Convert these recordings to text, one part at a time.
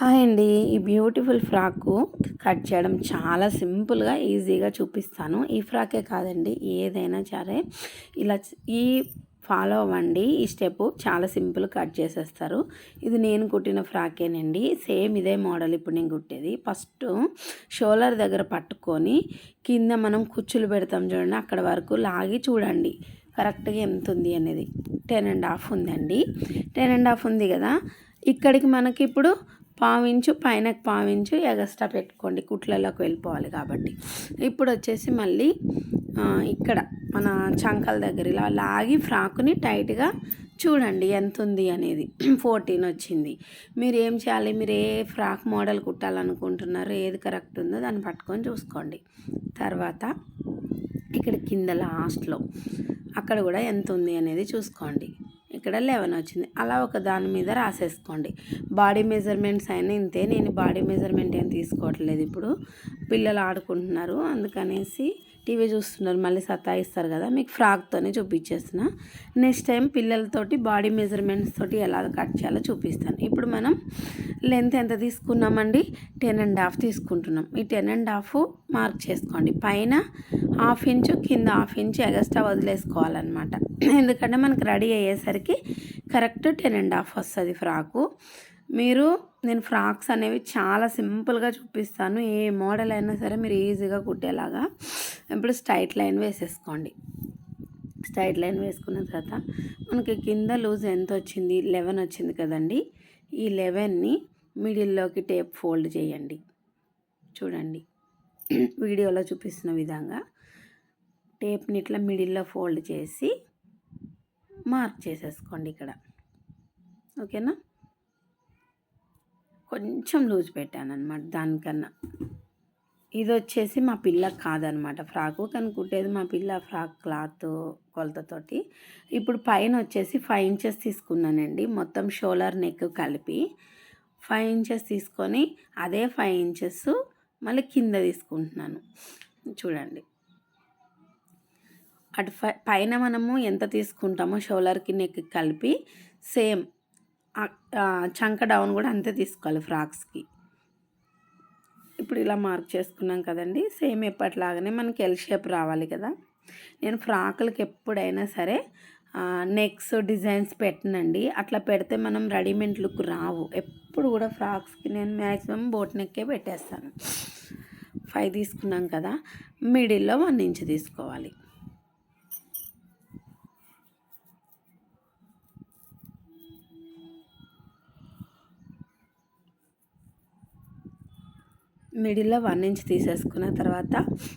Hi అండి. ఈ beautiful frock cut చేయడం చాలా సింపుల్గా ఈజీగా చూపిస్తాను. ఈ ఫ్రాకే కాదండి ఏదైనా సరే. ఇలా ఈ ఫాలో అవ్వండి. ఈ స్టెప్ చాలా సింపుల్ కట్ చేసేస్తారు. ఇది నేను కుట్టిన ఫ్రాకేనండి. సేమ్ ఇదే మోడల్ ఇప్పుడు నేను కుట్టేది. ఫస్ట్ షోలర్ దగ్గర పట్టుకొని కింద మనం కుచ్చులు పెడతాం చూడండి అక్కడ వరకు లాగి చూడండి. కరెక్ట్గా ఎంత ఉంది అనేది. టెన్ అండ్ హాఫ్ ఉందండి. టెన్ అండ్ హాఫ్ ఉంది కదా. ఇక్కడికి మనకి ఇప్పుడు పావించు పైన పావించు ఎగస్ట్రా పెట్టుకోండి. కుట్లలోకి వెళ్ళిపోవాలి కాబట్టి. ఇప్పుడు వచ్చేసి మళ్ళీ ఇక్కడ మన చంకల దగ్గర ఇలా లాగి ఫ్రాక్ని టైట్గా చూడండి ఎంత ఉంది అనేది. ఫోర్టీన్ వచ్చింది. మీరు ఏం చేయాలి? మీరు ఏ ఫ్రాక్ మోడల్ కుట్టాలనుకుంటున్నారో ఏది కరెక్ట్ ఉందో దాన్ని పట్టుకొని చూసుకోండి. తర్వాత ఇక్కడ కింద లాస్ట్లో అక్కడ కూడా ఎంత ఉంది అనేది చూసుకోండి. ఇక్కడ లెవెన్ వచ్చింది. అలా ఒక దాని మీద రాసేసుకోండి. బాడీ మెజర్మెంట్స్ అయినా ఇంతే. నేను బాడీ మెజర్మెంట్ ఏం తీసుకోవట్లేదు ఇప్పుడు. పిల్లలు ఆడుకుంటున్నారు. అందుకనేసి టీవీ చూస్తున్నారు మళ్ళీ సతాయిస్తారు కదా మీకు ఫ్రాక్తోనే చూపించేస్తున్న. నెక్స్ట్ టైం పిల్లలతోటి బాడీ మెజర్మెంట్స్ తోటి ఎలా కట్ చేయాలో చూపిస్తాను. ఇప్పుడు మనం లెంత్ ఎంత తీసుకున్నామండి? టెన్ అండ్ హాఫ్ తీసుకుంటున్నాం. ఈ టెన్ అండ్ హాఫ్ మార్క్ చేసుకోండి. పైన హాఫ్ ఇంచు కింద హాఫ్ ఇంచు ఎగస్ట్రా వదిలేసుకోవాలన్నమాట. ఎందుకంటే మనకు రెడీ అయ్యేసరికి కరెక్ట్ టెన్ అండ్ హాఫ్ వస్తుంది ఫ్రాకు. మీరు నేను ఫ్రాక్స్ అనేవి చాలా సింపుల్గా చూపిస్తాను. ఏ మోడల్ అయినా సరే మీరు ఈజీగా కుట్టేలాగా ఇప్పుడు స్ట్రైట్ లైన్ వేసేసుకోండి. స్ట్రైట్ లైన్ వేసుకున్న తర్వాత మనకి కింద లూజ్ ఎంత వచ్చింది? లెవెన్ వచ్చింది కదండి. ఈ లెవెన్ని మిడిల్లోకి టేప్ ఫోల్డ్ చేయండి. చూడండి. వీడియోలో చూపిస్తున్న విధంగా టేప్ని ఇట్లా మిడిల్లో ఫోల్డ్ చేసి మార్క్ చేసేసుకోండి ఇక్కడ. ఓకేనా? కొంచెం లూజ్ పెట్టాను అనమాట దానికన్నా. ఇది వచ్చేసి మా పిల్ల కాదనమాట ఫ్రాకు కానీ కుట్టేది మా పిల్ల ఫ్రాక్ క్లాత్ కొలతతోటి. ఇప్పుడు పైన వచ్చేసి ఫైవ్ ఇంచెస్ తీసుకున్నానండి. మొత్తం షోలర్ నెక్ కలిపి ఫైవ్ ఇంచెస్ తీసుకొని అదే ఫైవ్ ఇంచెస్ మళ్ళీ కింద తీసుకుంటున్నాను. చూడండి. అటు పైన మనము ఎంత తీసుకుంటామో షోలర్కి నెక్ కలిపి సేమ్ చంక డౌన్ కూడా అంతే తీసుకోవాలి ఫ్రాక్స్కి. ఇప్పుడు ఇలా మార్క్ చేసుకున్నాం కదండి సేమ్ ఎప్పటిలాగానే మనకి ఎల్ షేప్ రావాలి కదా. నేను ఫ్రాకులకి ఎప్పుడైనా సరే నెక్స్ డిజైన్స్ పెట్టనండి. అట్లా పెడితే మనం రెడీమేడ్ లుక్ రావు. ఎప్పుడు కూడా ఫ్రాక్స్కి నేను మ్యాక్సిమం బోట్ నెక్కే పెట్టేస్తాను. ఫైవ్ తీసుకున్నాం కదా మిడిల్లో వన్ ఇంచ్ తీసుకోవాలి. మిడిల్లో వన్ ఇంచ్ తీసేసుకున్న తర్వాత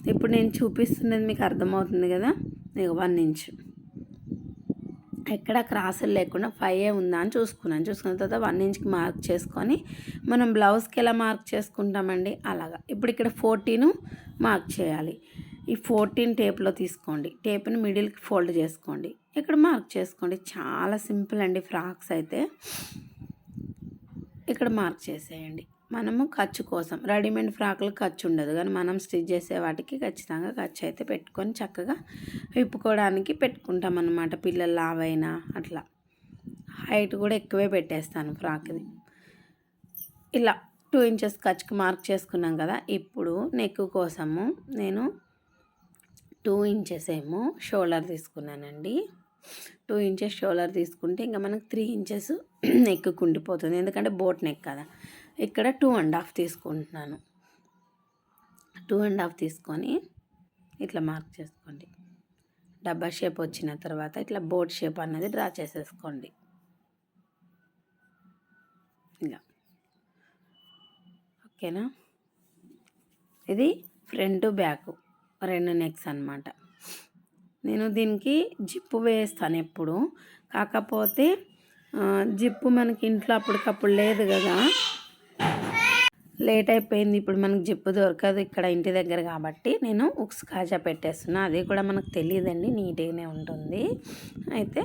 ఇప్పుడు నేను చూపిస్తున్నది మీకు అర్థమవుతుంది కదా? ఇక వన్ ఇంచ్. ఎక్కడ క్రాసులు లేకుండా ఫైవ్ ఏ ఉందా అని చూసుకున్నాను. చూసుకున్న తర్వాత వన్ ఇంచ్కి మార్క్ చేసుకొని మనం బ్లౌజ్కి ఎలా మార్క్ చేసుకుంటామండి? అలాగా. ఇప్పుడు ఇక్కడ ఫోర్టీన్ మార్క్ చేయాలి. ఈ ఫోర్టీన్ టేప్లో తీసుకోండి. టేప్ని మిడిల్కి ఫోల్డ్ చేసుకోండి. ఇక్కడ మార్క్ చేసుకోండి. చాలా సింపుల్ అండి ఫ్రాక్స్ అయితే. ఇక్కడ మార్క్ చేసేయండి. మనము ఖర్చు కోసం. రెడీమేడ్ ఫ్రాక్లు ఖర్చు ఉండదు. కానీ మనం స్టిచ్ చేసే వాటికి ఖచ్చితంగా ఖర్చు అయితే పెట్టుకొని చక్కగా విప్పుకోవడానికి పెట్టుకుంటాం అన్నమాట. పిల్లలు లావైనా అట్లా. హైట్ కూడా ఎక్కువే పెట్టేస్తాను ఫ్రాక్ది. ఇలా టూ ఇంచెస్ ఖర్చుకి మార్క్ చేసుకున్నాం కదా. ఇప్పుడు నెక్ కోసము నేను టూ ఇంచెస్ ఏమో షోల్డర్ తీసుకున్నానండి. టూ ఇంచెస్ షోల్డర్ తీసుకుంటే ఇంకా మనకు త్రీ ఇంచెస్ నెక్ కుండిపోతుంది. ఎందుకంటే బోట్ నెక్ కదా. ఇక్కడ టూ అండ్ హాఫ్ తీసుకుంటున్నాను. టూ అండ్ హాఫ్ తీసుకొని ఇట్లా మార్క్ చేసుకోండి. డబ్బా షేప్ వచ్చిన తర్వాత ఇట్లా బోట్ షేప్ అన్నది డ్రా చేసేసుకోండి. ఇలా ఓకేనా? ఇది ఫ్రంట్ బ్యాక్ రెండు నెక్స్ అనమాట నేను దీనికి జిప్పు వేస్తాను ఎప్పుడు. కాకపోతే జిప్పు మనకి ఇంట్లో అప్పటికప్పుడు లేదు కదా. లేట్ అయిపోయింది. ఇప్పుడు మనకు జిప్పు దొరకదు ఇక్కడ ఇంటి దగ్గర కాబట్టి నేను ఉక్స్ కాజా పెట్టేస్తున్నా. అది కూడా మనకు తెలియదండి నీట్గానే ఉంటుంది. అయితే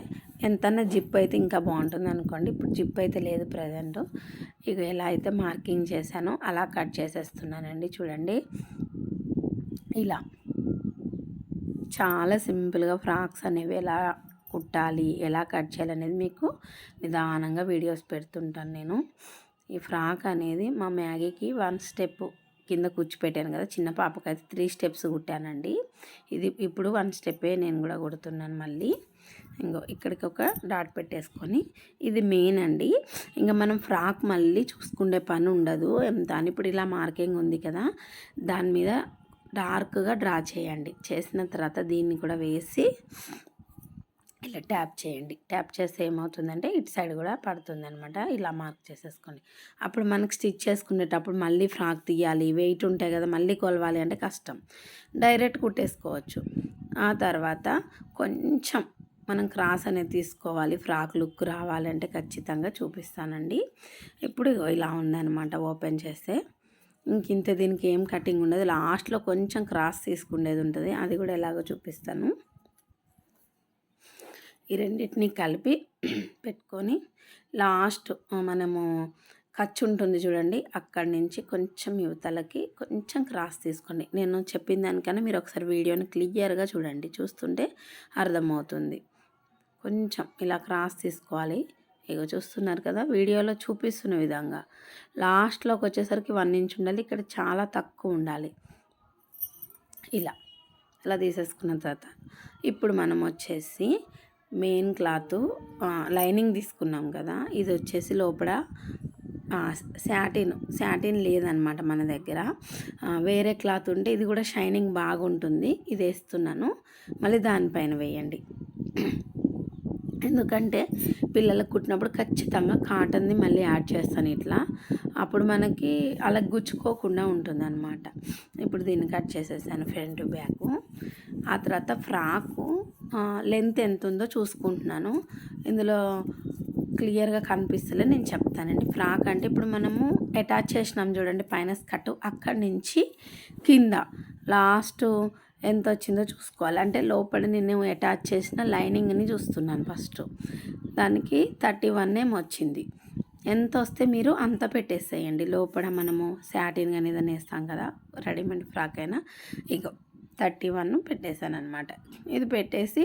ఎంతన్నా జిప్ అయితే ఇంకా బాగుంటుంది అనుకోండి. ఇప్పుడు జిప్ అయితే లేదు ప్రజెంట్. ఇక ఎలా అయితే మార్కింగ్ చేశానో. అలా కట్ చేసేస్తున్నానండి. చూడండి. ఇలా. చాలా సింపుల్గా ఫ్రాక్స్ అనేవి ఎలా కుట్టాలి ఎలా కట్ చేయాలి అనేది మీకు నిదానంగా వీడియోస్ పెడుతుంటాను నేను. ఈ ఫ్రాక్ అనేది మా మ్యాగీకి వన్ స్టెప్ కింద కూర్చిపెట్టాను కదా చిన్న పాపకైతే త్రీ స్టెప్స్ కుట్టానండి. ఇది ఇప్పుడు వన్ స్టెప్పే నేను కూడా కుడుతున్నాను మళ్ళీ. ఇంకో ఇక్కడికి ఒక డాట్ పెట్టేసుకొని ఇది మెయిన్ అండి. ఇంకా మనం ఫ్రాక్ మళ్ళీ చూసుకునే పని ఉండదు. ఎంత అని ఇప్పుడు ఇలా మార్కింగ్ ఉంది కదా దాని మీద డార్క్గా డ్రా చేయండి. చేసిన తర్వాత దీన్ని కూడా వేసి ఇలా ట్యాప్ చేయండి. ట్యాప్ చేస్తే ఏమవుతుందంటే ఇటు సైడ్ కూడా పడుతుంది అనమాట ఇలా మార్క్ చేసేసుకోండి. అప్పుడు మనకి స్టిచ్ చేసుకునేటప్పుడు మళ్ళీ ఫ్రాక్ తీయాలి. వెయిట్ ఉంటాయి కదా మళ్ళీ కొలవాలి అంటే కష్టం. డైరెక్ట్ కుట్టేసుకోవచ్చు. ఆ తర్వాత కొంచెం మనం క్రాస్ అనేది తీసుకోవాలి. ఫ్రాక్ లుక్ రావాలంటే ఖచ్చితంగా చూపిస్తానండి. ఇప్పుడు ఇలా ఉందన్నమాట ఓపెన్ చేస్తే. ఇంక ఇంత దీనికి ఏం కటింగ్ ఉండదు. లాస్ట్లో కొంచెం క్రాస్ తీసుకుండేది ఉంటుంది. అది కూడా ఎలాగో చూపిస్తాను. ఈ రెండింటిని కలిపి పెట్టుకొని లాస్ట్ మనము ఖర్చు ఉంటుంది చూడండి అక్కడి నుంచి కొంచెం యువతలకి కొంచెం క్రాస్ తీసుకోండి. నేను చెప్పిన దానికన్నా మీరు ఒకసారి వీడియోని క్లియర్గా చూడండి చూస్తుంటే అర్థమవుతుంది. కొంచెం ఇలా క్రాస్ తీసుకోవాలి. ఇగో చూస్తున్నారు కదా వీడియోలో చూపిస్తున్న విధంగా. లాస్ట్లోకి వచ్చేసరికి వన్ ఇంచ్ ఉండాలి ఇక్కడ చాలా తక్కువ ఉండాలి. ఇలా ఇలా తీసేసుకున్న తర్వాత ఇప్పుడు మనం వచ్చేసి మెయిన్ క్లాత్ లైనింగ్ తీసుకున్నాం కదా. ఇది వచ్చేసి లోపల శాటిన్ శాటిన్ లేదనమాట మన దగ్గర. వేరే క్లాత్ ఉంటే ఇది కూడా షైనింగ్ బాగుంటుంది. ఇది వేస్తున్నాను. మళ్ళీ దానిపైన వేయండి. ఎందుకంటే పిల్లలకు కుట్టినప్పుడు ఖచ్చితంగా కాటన్ది మళ్ళీ యాడ్ చేస్తాను ఇట్లా. అప్పుడు మనకి అలా గుచ్చుకోకుండా ఉంటుంది అనమాట ఇప్పుడు దీన్ని కట్ చేసేసాను ఫ్రంట్ బ్యాక్. ఆ తర్వాత ఫ్రాకు. లెంత్ ఎంత ఉందో చూసుకుంటున్నాను. ఇందులో క్లియర్గా కనిపిస్తలే నేను చెప్తానండి. ఫ్రాక్ అంటే ఇప్పుడు మనము అటాచ్ చేసినాం చూడండి పైన స్కర్ట్ అక్కడి నుంచి కింద. లాస్ట్ ఎంత వచ్చిందో చూసుకోవాలి. అంటే లోపల నేను అటాచ్ చేసిన లైనింగ్ని చూస్తున్నాను ఫస్ట్. దానికి థర్టీ వన్ ఏం వచ్చింది. ఎంత వస్తే మీరు అంత పెట్టేసేయండి. లోపల మనము శాటిన్ కానీ ఏదైనా వేస్తాం కదా రెడీమేడ్ ఫ్రాక్ అయినా. ఇక థర్టీ వన్ పెట్టేశాను అనమాట ఇది పెట్టేసి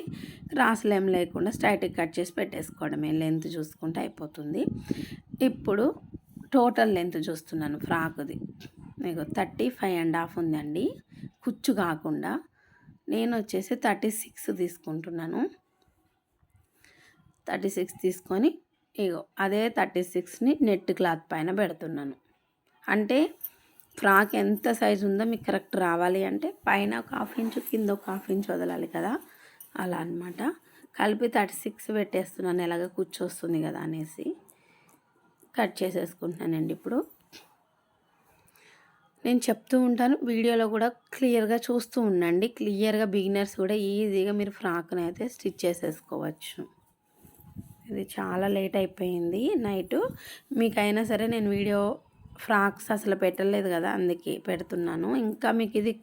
రాసులేం ఏం లేకుండా స్ట్రైట్గా కట్ చేసి పెట్టేసుకోవడమే. లెంత్ చూసుకుంటే అయిపోతుంది. ఇప్పుడు టోటల్ లెంత్ చూస్తున్నాను ఫ్రాక్ది. మీకు థర్టీ ఫైవ్ అండ్ హాఫ్ ఉందండి. కుచ్చు కాకుండా నేను వచ్చేసి థర్టీ సిక్స్ తీసుకుంటున్నాను. థర్టీ సిక్స్ తీసుకొని ఇగో అదే థర్టీ సిక్స్ని నెట్ క్లాత్ పైన పెడుతున్నాను. అంటే ఫ్రాక్ ఎంత సైజు ఉందో మీకు కరెక్ట్ రావాలి అంటే పైన ఒక హాఫ్ ఇంచు కింద ఒక హాఫ్ ఇంచు వదలాలి కదా. అలా అనమాట కలిపి థర్టీ సిక్స్ పెట్టేస్తున్నాను. ఎలాగ కూర్చొస్తుంది కదా అనేసి. కట్ చేసేసుకుంటున్నానండి ఇప్పుడు. నేను చెప్తూ ఉంటాను. వీడియోలో కూడా క్లియర్గా చూస్తూ ఉండండి. క్లియర్గా బిగినర్స్ కూడా ఈజీగా మీరు ఫ్రాక్ని అయితే స్టిచ్ చేసేసుకోవచ్చు. ఇది చాలా లేట్ అయిపోయింది నైటు. మీకైనా సరే నేను వీడియో ఫ్రాక్స్ అసలు పెట్టలేదు కదా అందుకే పెడుతున్నాను. ఇంకా మీకు ఇది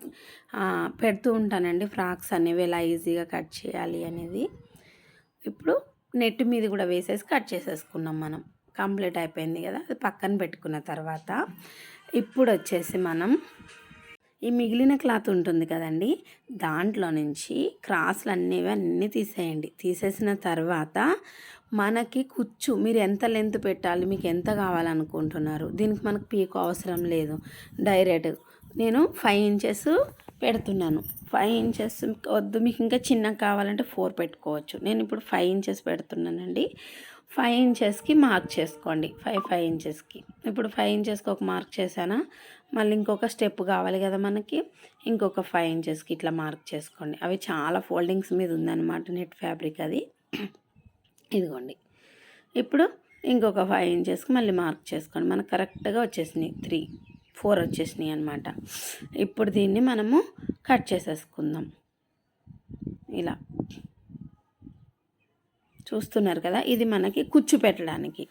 పెడుతూ ఉంటానండి ఫ్రాక్స్ అనేవి ఎలా ఈజీగా కట్ చేయాలి అనేది. ఇప్పుడు నెట్ మీద కూడా వేసేసి కట్ చేసేసుకున్నాం మనం. కంప్లీట్ అయిపోయింది కదా అది పక్కన పెట్టుకున్న తర్వాత. ఇప్పుడు వచ్చేసి మనం ఈ మిగిలిన క్లాత్ ఉంటుంది కదండి దాంట్లో నుంచి క్రాస్లు అనేవి అన్నీ తీసేయండి. తీసేసిన తర్వాత మనకి కుచ్చు మీరు ఎంత లెంత్ పెట్టాలి మీకు ఎంత కావాలనుకుంటున్నారు దీనికి మనకు పీకు అవసరం లేదు. డైరెక్ట్ నేను ఫైవ్ ఇంచెస్ పెడుతున్నాను. ఫైవ్ ఇంచెస్ వద్దు మీకు ఇంకా చిన్నగా కావాలంటే ఫోర్ పెట్టుకోవచ్చు. నేను ఇప్పుడు ఫైవ్ ఇంచెస్ పెడుతున్నానండి. ఫైవ్ ఇంచెస్కి మార్క్ చేసుకోండి. ఫైవ్ ఫైవ్ ఇంచెస్కి. ఇప్పుడు ఫైవ్ ఇంచెస్కి ఒక మార్క్ చేశానా? మళ్ళీ ఇంకొక స్టెప్ కావాలి కదా మనకి. ఇంకొక ఫైవ్ ఇంచెస్కి ఇట్లా మార్క్ చేసుకోండి. అవి చాలా ఫోల్డింగ్స్ మీద ఉందన్నమాట నెట్ ఫ్యాబ్రిక్ అది. ఇదిగోండి. ఇప్పుడు ఇంకొక ఫైవ్ ఇంచెస్కి మళ్ళీ మార్క్ చేసుకోండి. మనకు కరెక్ట్గా వచ్చేసినాయి. త్రీ. ఫోర్ వచ్చేసినాయి అనమాట ఇప్పుడు దీన్ని మనము కట్ చేసేసుకుందాం. ఇలా. చూస్తున్నారు కదా ఇది మనకి కుచ్చు పెట్టడానికి.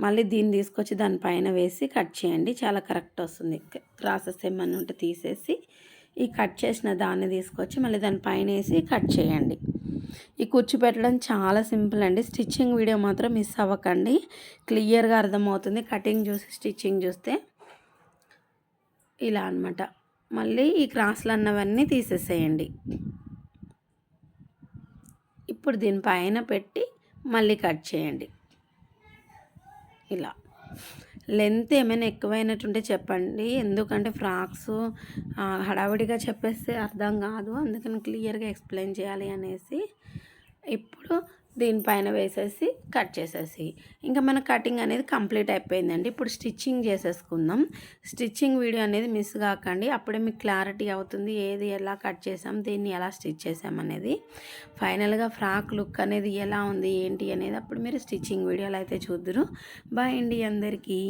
మళ్ళీ దీన్ని తీసుకొచ్చి దానిపైన వేసి కట్ చేయండి. చాలా కరెక్ట్ వస్తుంది. క్రాసెస్ ఏమన్నా ఉంటే తీసేసి ఈ కట్ చేసిన దాన్ని తీసుకొచ్చి మళ్ళీ దానిపైన వేసి కట్ చేయండి. ఈ కుర్చీ పెట్టడం చాలా సింపుల్ అండి. స్టిచ్చింగ్ వీడియో మాత్రం మిస్ అవ్వకండి. క్లియర్గా అర్థమవుతుంది. కటింగ్ చూసి స్టిచ్చింగ్ చూస్తే ఇలా అనమాట మళ్ళీ ఈ క్రాస్లు అన్నవన్నీ తీసేసేయండి. ఇప్పుడు దీనిపైన పెట్టి మళ్ళీ కట్ చేయండి. ఇలా. లెంత్ ఏమైనా ఎక్కువైనట్టుంటే చెప్పండి. ఎందుకంటే ఫ్రాక్స్ హడావిడిగా చెప్పేస్తే అర్థం కాదు. అందుకని క్లియర్గా ఎక్స్ప్లెయిన్ చేయాలి అనేసి. ఇప్పుడు దీనిపైన వేసేసి కట్ చేసేసి. ఇంకా మన కటింగ్ అనేది కంప్లీట్ అయిపోయిందండి. ఇప్పుడు స్టిచ్చింగ్ చేసేసుకుందాం. స్టిచ్చింగ్ వీడియో అనేది మిస్ కాకండి. అప్పుడే మీకు క్లారిటీ అవుతుంది ఏది ఎలా కట్ చేసాం దీన్ని ఎలా స్టిచ్ చేసాం అనేది. ఫైనల్గా ఫ్రాక్ లుక్ అనేది ఎలా ఉంది ఏంటి అనేది అప్పుడు మీరు స్టిచ్చింగ్ వీడియోలు అయితే చూద్దరు. బాయ్ అండి అందరికీ.